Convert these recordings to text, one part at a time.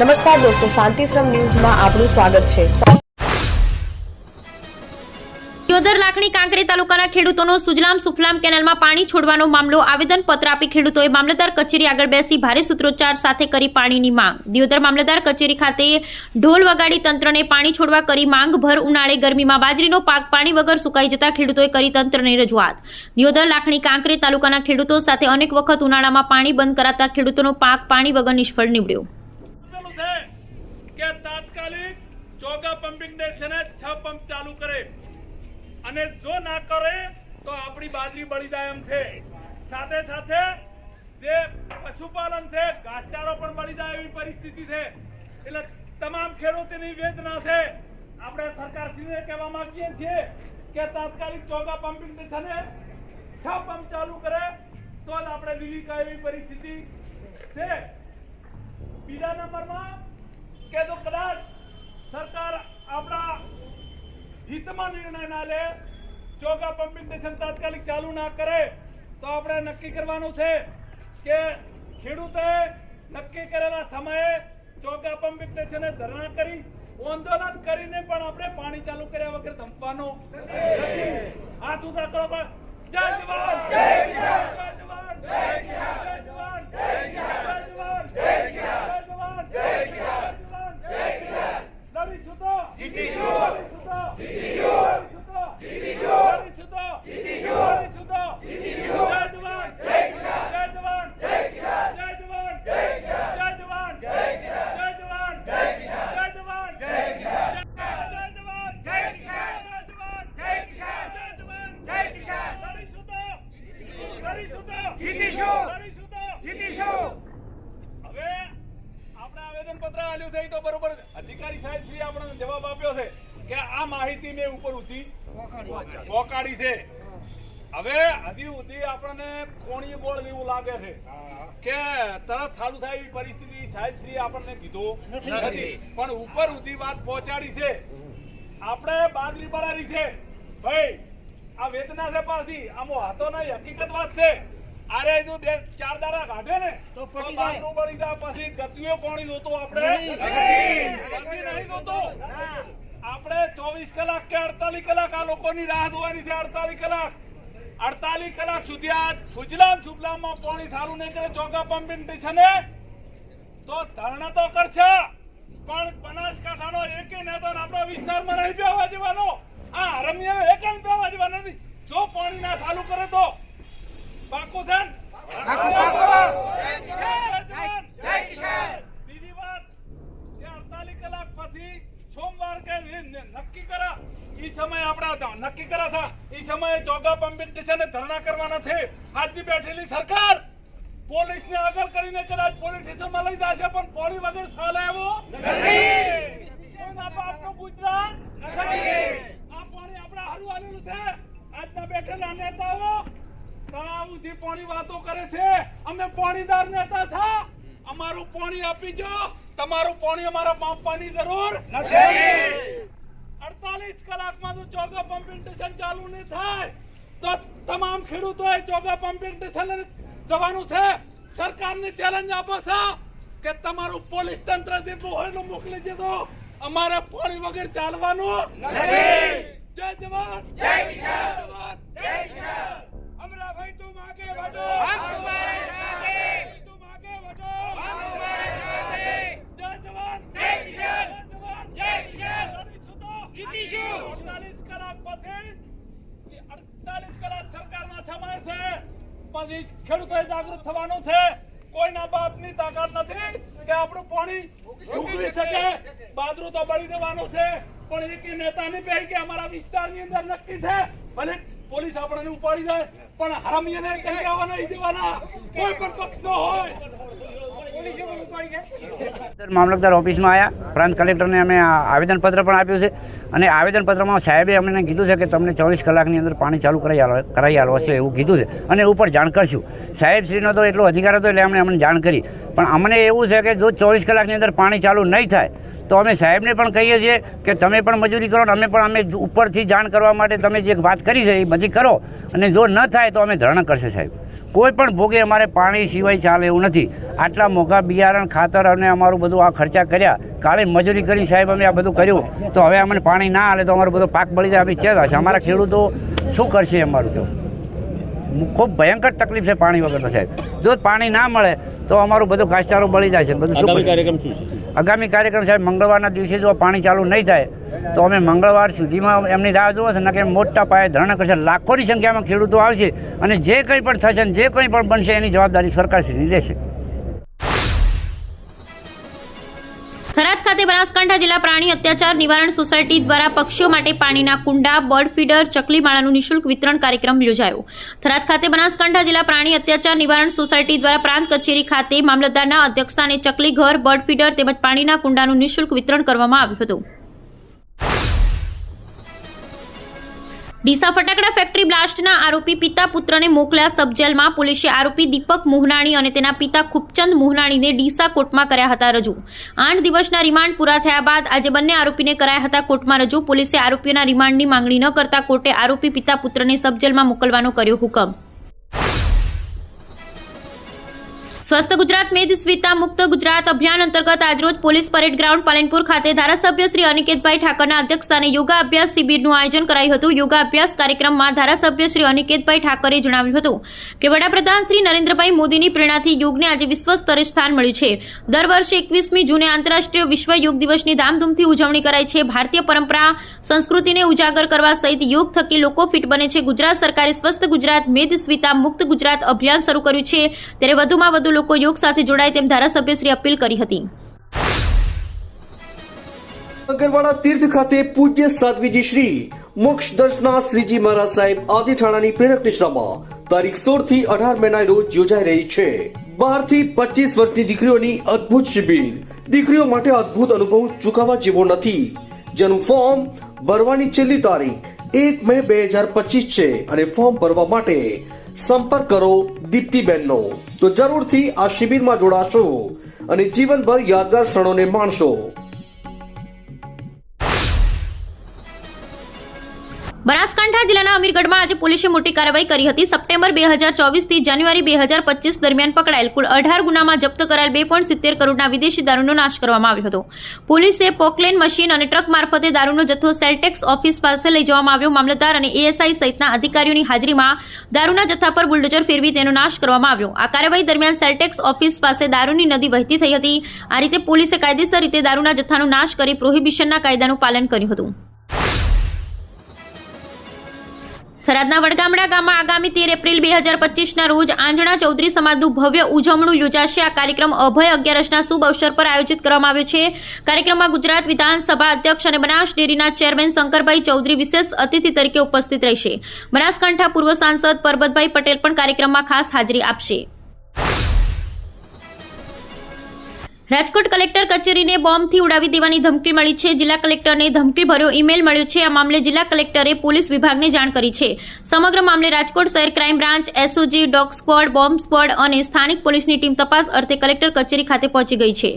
નમસ્કાર દોસ્તો, શાંતિશ્રમ ન્યૂઝમાં આપનું સ્વાગત છે. યોદર લાખણી કાંકરે તાલુકાના ખેડૂતોનો સુજલામ સુફલામ કેનાલમાં પાણી છોડવાનો મામલો, આવેદનપત્ર આપી ખેડૂતોએ મામલતદાર કચેરી આગળ બેસી ભારે સૂત્રોચ્ચાર સાથે કરી પાણીની માંગ. દિયોદર મામલતદાર કચેરી ખાતે ઢોલ વગાડી તંત્રને પાણી છોડવા કરી માંગ, ભર ઉનાળે ગરમીમાં બાજરીનો પાક પાણી વગર સુકાઈ જતા ખેડૂતોએ કરી તંત્રને રજૂઆત. દિયોદર લાખણી કાંકરે તાલુકાના ખેડૂતો સાથે અનેક વખત ઉનાળામાં પાણી બંધ કરાતા ખેડૂતોનો પાક પાણી વગર નિષ્ફળ નીવડ્યો આપેલું છે કે તાત્કાલિક ચોગા પંપિંગ ને, છે પંપ ચાલુ કરે. અને જો ના કરે, તો આપણી બાજરી બળી જાય એમ છે. સાથે સાથે જે પશુપાલન છે, ઘાસચારો પણ બળી જાય એવી પરિસ્થિતિ છે. એટલે તમામ ખેડૂતોની વેદના છે. આપણે સરકારશ્રીને કહેવા માંગીએ છીએ કે તાત્કાલિક ચોગા પંપિંગ ને, છે પંપ ચાલુ કરે, તો જ આપણે વિવિકા એવી પરિસ્થિતિ છે. બીજા નંબરમાં કે તો કદાચ સરકાર આપણા હિતમાં નિર્ણય ના લે, ચોગા પંપિંગ સ્ટેશન તાત્કાલિક ચાલુ ના કરે, તો આપણે નક્કી કરવાનું છે કે ખેડૂતોએ નક્કી કરેલા સમયે ચોગા પંપિંગ સ્ટેશને ધરણા કરી, આંદોલન કરીને પણ આપણે પાણી ચાલુ કર્યા વગર ધમવાનું હાથ ઊંચા કરો તો જય જવાન! જય જવાન જય જવાન Senhor! પત્ર આલ્યું છે તો બરોબર અધિકારી સાહેબ શ્રી આપણને જવાબ આપ્યો છે કે આ માહિતી મેં ઉપર ઉધી પોકાડી છે. હવે હજી સુધી આપણને કોણી બોળ એવું લાગે છે કે તરત ચાલુ થાય એવી પરિસ્થિતિ સાહેબ શ્રી આપણને કીધું નથી. પણ ઉપર સુધી વાત પહોંચાડી છે. આપણે બાદરી બરારી છે. ભાઈ આ વેદના છે પાછી. આમો હાથો નહીં હકીકત વાત છે. અરે જો બે ચાર દાડા કાઢે ને તો બાજરું પડી જાય. પછી ગતિયો કોણી જોતો આપણે. ગતિ નહીં. જોતો આપણે ચોવીસ કલાક કે અડતાલીસ કલાક આ લોકોની રાહ જોવાની છે અડતાલીસ કલાક. અડતાલીસ કલાક સુધી આ સુજલામ સુફલામમાં પાણી સારું નહીં કરે ચોગા પંપિંગ સ્ટેશને તો ધરણા તો કરશે પણ બનાસકાંઠાનો એકે નેતા આપણા વિસ્તારમાં નહીં બેવા દેવાનો આ હરમિયા એક બેવા દેવાનો નથી. જો પાણી ના ચાલુ કરે તો પાકું છે ને? બીજી વાત કે 48 કલાક પછી સોમવાર કે નક્કી કરા. ઈ સમય આપણા હતા, નક્કી કરા હતા ઈ સમયે ચોગા પંપિંગ સ્ટેશને ધરણા કરવાના છે. આજની બેઠેલી સરકાર પોલીસને આગળ કરીને કદાચ પોલીસ સ્ટેશનમાં લઈ જશે પણ પોલી વગર એવો કોઈના બાપનું ગુજરાત આ પાણી આપણા હારું આલેલું છે. આજના બેઠેલા નેતાઓ તળાવ પોણી પાણી વાતો કરે છે. અમે પોણીદાર નેતા થા. અમારું પાણી આપી જો. તમારું પાણી અમારા પંપવાની જરૂર નથી. અડતાલીસ કલાકમાં જો ચોગા પંપિંગ સ્ટેશન ચાલુ નહીં થાય. તો તમામ ખેડૂતોએ ચોગા પંપિંગ સ્ટેશન જવાનું છે. સરકારને ચેલેન્જ આપો છો કે તમારું પોલીસ તંત્ર જેટલું હોય એટલું મોકલી દેજો અમારે પોણી વગર ચાલવાનું નથી. જય જવાન. જય કિસાન. જય કિસાન. પછી 48 કલાક સરકારના સમય છે પછી ખેડૂતોએ જાગૃત થવાનું છે કોઈના બાપની તાકાત નથી કે આપણું પાણી ઉકળી શકે બાજરું તો બળી દેવાનું છે પણ એક નેતાની બે કે અમારા વિસ્તારની અંદર નક્કી છે ભલે પોલીસ આપણને ઉપાડી જાય પણ હરામીને કઈ આવવા નહીં દેવાના? કોઈ પણ પક્ષનો હોય. મામલતદાર ઓફિસમાં આવ્યા પ્રાંત કલેક્ટરને અમે આવેદનપત્ર પણ આપ્યું છે. અને આવેદનપત્રમાં સાહેબે અમને કીધું છે કે તમને ચોવીસ કલાકની અંદર પાણી ચાલુ કરાવી આલો કરાવી આલવાશે એવું કીધું છે. અને ઉપર જાણ કરશું. સાહેબશ્રીનો તો એટલો અધિકાર હતો એટલે અમને અમને જાણ કરી. પણ અમને એવું છે કે જો ચોવીસ કલાકની અંદર પાણી ચાલુ નહીં થાય તો અમે સાહેબને પણ કહીએ છીએ કે તમે પણ મજૂરી કરો ને અમે પણ અમે ઉપરથી જાણ કરવા માટે તમે જે વાત કરી છે એ બધી કરો. અને જો ન થાય તો અમે ધરણા કરશે સાહેબ. કોઈ પણ ભોગે અમારે પાણી સિવાય ચાલે એવું નથી. આટલા મોંઘા બિયારણ ખાતર અને અમારું બધું આ ખર્ચા કર્યા. કાલે મજૂરી કરી સાહેબ અમે આ બધું કર્યું. તો હવે અમને પાણી ના આવે તો અમારો બધો પાક બળી જાય. અમે ચેતા છે અમારા ખેડૂતો શું કરશે અમારું તો? ખૂબ ભયંકર તકલીફ છે પાણી વગરનો સાહેબ. જો પાણી ના મળે તો અમારું બધું ઘાસચારો બળી જાય છે. બધું શું કાર્યક્રમ શું છે? આગામી કાર્યક્રમ સાહેબ મંગળવારના દિવસે જો પાણી ચાલુ નહીં થાય, તો અમે મંગળવાર સુધીમાં એમની રાહ જોવો છે કે મોટા પાયે ધરણા કરશે. લાખોની સંખ્યામાં ખેડૂતો આવશે અને જે કંઈ પણ થશે ને જે કંઈ પણ બનશે, એની જવાબદારી સરકારશ્રીની રહેશે. બનાસકાંઠા જિલ્લા પ્રાણી અત્યાચાર નિવારણ સોસાયટી દ્વારા પક્ષીઓ માટે પાણીના કુંડા, બર્ડ ફીડર ચકલી માળાનું નિઃશુલ્ક વિતરણ કાર્યક્રમ યોજાયો. થરાદ ખાતે બનાસકાંઠા જિલ્લા પ્રાણી અત્યાચાર નિવારણ સોસાયટી દ્વારા પ્રાંત કચેરી ખાતે મામલતદારના અધ્યક્ષસ્થાને ચકલી ઘર બર્ડ ફીડર તેમજ પાણીના કુંડાનું નિઃશુલ્ક વિતરણ કરવામાં આવ્યું હતું. ડીસા ફટાકડા ફેક્ટરી બ્લાસ્ટના આરોપી પિતા પુત્રને મોકલ્યા. સબજેલમાં પોલીસે આરોપી દીપક મોહનાણી અને તેના પિતા ખુપચંદ મોહનાણીને ડીસા કોર્ટમાં કર્યા હતા રજૂ. આઠ દિવસના રિમાન્ડ પૂરા થયા બાદ આજે બંને આરોપીને કરાયા હતા કોર્ટમાં રજૂ. પોલીસે આરોપીઓના રિમાન્ડની માંગણી ન કરતા કોર્ટે આરોપી પિતા પુત્રને સબજેલમાં મોકલવાનો કર્યો હુકમ. સ્વસ્થ ગુજરાત મેધ સ્વિતા મુક્ત ગુજરાત અભિયાન અંતર્ગત આજરોજ પોલીસ પરેડ ગ્રાઉન્ડ પાલનપુર ખાતે ધારાસભ્ય શ્રી અનિકેતભાઈ ઠાકરના અધ્યક્ષસ્થાને યોગા અભ્યાસ શિબિરનું આયોજન કરાયું હતું. યોગા અભ્યાસ કાર્યક્રમમાં ધારાસભ્ય શ્રી અનિકેતભાઈ ઠાકરે જણાવ્યું હતું કે વડાપ્રધાન શ્રી નરેન્દ્રભાઈ મોદીની પ્રેરણાથી યોગને આજે વિશ્વ સ્તરે સ્થાન મળ્યું છે. દર વર્ષે એકવીસમી જૂને આંતરરાષ્ટ્રીય વિશ્વ યોગ દિવસની ધામધૂમથી ઉજવણી કરાય છે. ભારતીય પરંપરા, સંસ્કૃતિને ઉજાગર કરવા સહિત યોગ થકી લોકો ફિટ બને છે. ગુજરાત સરકારે સ્વસ્થ ગુજરાત મેદ સ્વિતા મુક્ત ગુજરાત અભિયાન શરૂ કર્યું છે. ત્યારે વધુમાં વધુ લોકો યોગ સાથે જોડાય તેમ ધારાસભ્યશ્રી અપીલ કરી હતી. અગરવાડા તીર્થ ખાતે પૂજ્ય સાધ્વીજી શ્રી મોક્ષ દર્શના શ્રીજી મહારાજ સાહેબ આદિ ઠાણાની પ્રેરક નિશ્રામાં તારીખ સોળથી અઢાર મેના રોજ યોજાઈ રહી છે. બારથી પચીસ વર્ષની દીકરીઓની અદ્ભુત શિબિર. દીકરીઓ માટે અદ્ભુત અનુભવ ચૂકવવા જેવો નથી. જેનું ફોર્મ ભરવાની છેલ્લી તારીખ એક મે બે હજાર પચીસ છે અને ફોર્મ ભરવા માટે સંપર્ક કરો દીપ્તિબેનનો. તો જરૂરથી આ શિબિરમાં જોડાશો અને જીવનભર યાદગાર ક્ષણોને માણશો. અમીરગઢમાં આજે પોલીસે મોટી કાર્યવાહી કરી હતી. સપ્ટેમ્બર બે હજાર ચોવીસથી જાન્યુઆરી બે હજાર પચીસ દરમિયાન પકડાયેલ કુલ અઢાર ગુનામાં જપ્ત કરાયેલ બે પોઈન્ટ સિત્તેર કરોડના વિદેશી દારૂનો નાશ કરવામાં આવ્યો હતો. પોલીસે પોકલેન મશીન અને ટ્રક મારફતે દારૂનો જથ્થો સેલટેક્સ ઓફિસ પાસે લઈ જવામાં આવ્યો. મામલતદાર અને એએસઆઈ સહિતના અધિકારીઓની હાજરીમાં દારૂના જથ્થા પર બુલડોઝર ફેરવી તેનો નાશ કરવામાં આવ્યો. આ કાર્યવાહી દરમિયાન સેલટેક્સ ઓફિસ પાસે દારૂની નદી વહેતી થઈ હતી. આ રીતે પોલીસે કાયદેસર રીતે દારૂના જથ્થાનો નાશ કરી પ્રોહિબિશનના કાયદાનું પાલન કર્યું હતું. થરાદના વડગામડા ગામમાં આગામી તેર એપ્રિલ બે હજાર પચીસના રોજ આંજણા ચૌધરી સમાજનું ભવ્ય ઉજવણું યોજાશે. આ કાર્યક્રમ અભય અગિયારસના શુભ અવસર પર આયોજિત કરવામાં આવ્યો છે. કાર્યક્રમમાં ગુજરાત વિધાનસભા અધ્યક્ષ અને બનાસ ડેરીના ચેરમેન શંકરભાઈ ચૌધરી વિશેષ અતિથિ તરીકે ઉપસ્થિત રહેશે. બનાસકાંઠા પૂર્વ સાંસદ પરબતભાઈ પટેલ પણ કાર્યક્રમમાં ખાસ હાજરી આપશે. રાજકોટ કલેક્ટર કચેરીને બોમ્બથી ઉડાવી દેવાની ધમકી મળી છે. જિલ્લા કલેક્ટરને ધમકી ભર્યો ઈમેલ મળ્યો છે. આ મામલે જિલ્લા કલેક્ટરે પોલીસ વિભાગને જાણ કરી છે. સમગ્ર મામલે રાજકોટ શહેર crime branch, SOG, dog squad, bomb squad અને સ્થાનિક પોલીસની ટીમ તપાસ અર્થે કલેક્ટર કચેરી ખાતે પહોંચી ગઈ છે.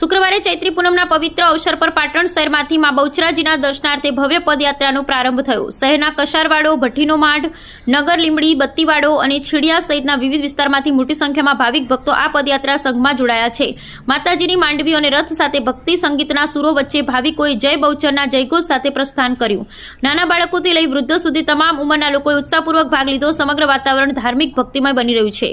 શુક્રવારે ચૈત્રી પૂનમના પવિત્ર અવસર પર પાટણ શહેરમાંથી મા બહુચરાજીના દર્શનાર્થે ભવ્ય પદયાત્રાનો પ્રારંભ થયો. શહેરના કશારવાડો, ભઠ્ઠીનો માઢ, નગર લીમડી બત્તીવાડો અને છીડિયા સહિતના વિવિધ વિસ્તારમાંથી મોટી સંખ્યામાં ભાવિક ભક્તો આ પદયાત્રા સંઘમાં જોડાયા છે. માતાજીની માંડવી અને રથ સાથે ભક્તિ સંગીતના સુરો વચ્ચે ભાવિકોએ જય બહુચરના જયઘોષ સાથે પ્રસ્થાન કર્યું. નાના બાળકોથી લઈ વૃદ્ધો સુધી તમામ ઉંમરના લોકોએ ઉત્સાહપૂર્વક ભાગ લીધો. સમગ્ર વાતાવરણ ધાર્મિક ભક્તિમય બની રહ્યું છે.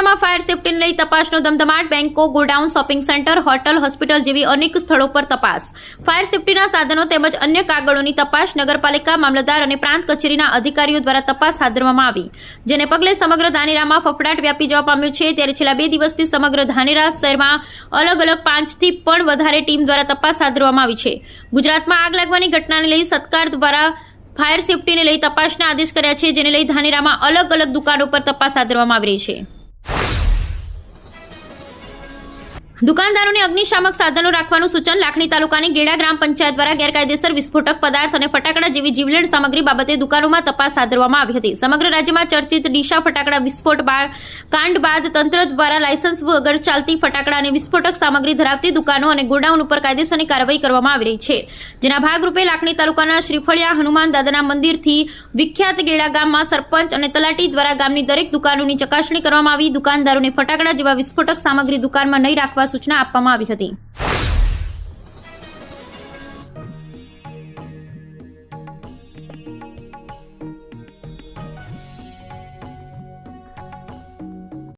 ફાયર ફાયર સેફટીને લઈ તપાસનો ધમધમાટ. બેંકો, godown, shopping centre, hotel, hospital જેવી અનેક સ્થળો પર તપાસ. ફાયર સેફટીના સાધનો તેમજ અન્ય કાગળોની તપાસ નગરપાલિકા, મામલતદાર અને પ્રાંત કચેરીના અધિકારીઓ દ્વારા તપાસ હાથ ધરવામાં આવી. જેને પગલે સમગ્ર ધાનેરામાં ફફડાટ વ્યાપી જવા પામ્યો છે. ત્યારે છેલ્લા બે દિવસથી સમગ્ર ધાનેરા શહેરમાં અલગ અલગ પાંચથી પણ વધારે ટીમ દ્વારા તપાસ હાથ ધરવામાં આવી છે. ગુજરાતમાં આગ લાગવાની ઘટનાને લઈ સત્કાર દ્વારા ફાયર સેફટીને લઈ તપાસના આદેશ કર્યા છે. જેને લઈ ધાનેરામાં અલગ અલગ દુકાનો પર તપાસ હાથ ધરવામાં આવી રહી છે. દુકાનદારોને અગ્નિશામક સાધનો રાખવાનું સૂચન લાખણી તાલુકાની ગેડા ગ્રામ પંચાયત દ્વારા ગેરકાયદેસર વિસ્ફોટક પદાર્થ અને ફટાકડા જેવી જીવલેણ સામગ્રી બાબતે દુકાનોમાં તપાસ હાથ આવી હતી. સમગ્ર રાજ્યમાં ચર્ચિત ડીશા ફટાકડા વિસ્ફોટ કાંડ બાદ તંત્ર દ્વારા લાયસન્સ વગર ચાલતી ફટાકડા અને વિસ્ફોટક સામગ્રી ધરાવતી દુકાનો અને ગોડાઉન ઉપર કાયદેસરની કાર્યવાહી કરવામાં આવી રહી છે. જેના ભાગરૂપે લાખણી તાલુકાના શ્રીફળિયા હનુમાન દાદાના મંદિરથી વિખ્યાત ગેડા ગામમાં સરપંચ અને તલાટી દ્વારા ગામની દરેક દુકાનોની ચકાસણી કરવામાં આવી. દુકાનદારોને ફટાકડા જેવા વિસ્ફોટક સામગ્રી દુકાનમાં નહીં રાખવા સૂચના આપવામાં આવી હતી.